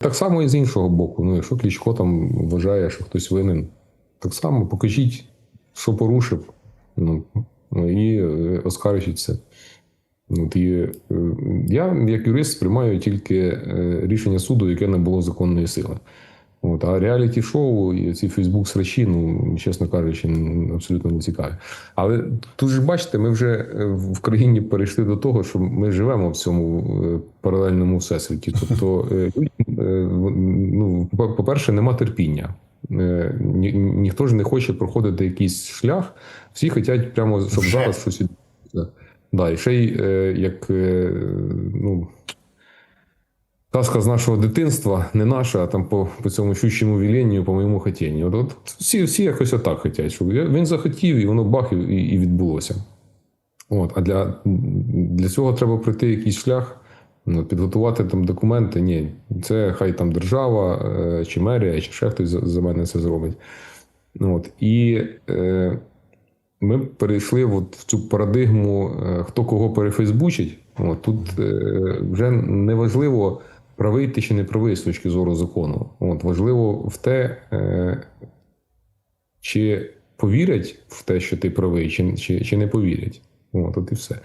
Так само і з іншого боку. Ну, якщо Кличко там вважає, що хтось винен, так само покажіть, що порушив, ну, і оскаржіться. оскаржіть це. От, і, е, я, як юрист, сприймаю тільки е, рішення суду, яке не було законної сили. От, а реаліті-шоу і ці Фейсбук срачі, ну, чесно кажучи, абсолютно не цікаві. Але тут же бачите, ми вже е, в країні перейшли до того, що ми живемо в цьому е, паралельному всесвіті. Тобто, е, ну, по- по-перше, нема терпіння. Ні, ніхто ж не хоче проходити якийсь шлях, всі хочуть прямо, щоб зараз щось. Да, і ще й як ну, казка з нашого дитинства, не наша, а там по, по цьому щучому віленню, по моєму хотінню. От, от всі, всі якось отак хочуть, щоб він захотів, і воно бах, і, і відбулося. От, а для, для цього треба пройти якийсь шлях, ну, підготувати там документи. Ні, це хай там держава, е, чи мерія, чи ще хтось за, мене це зробить. От, і е, ми перейшли от в цю парадигму, е, хто кого перефейсбучить. От, тут е, вже не важливо, правий ти чи не правий з точки зору закону. От, важливо в те, е, чи повірять в те, що ти правий, чи, чи, чи не повірять. От, от і все.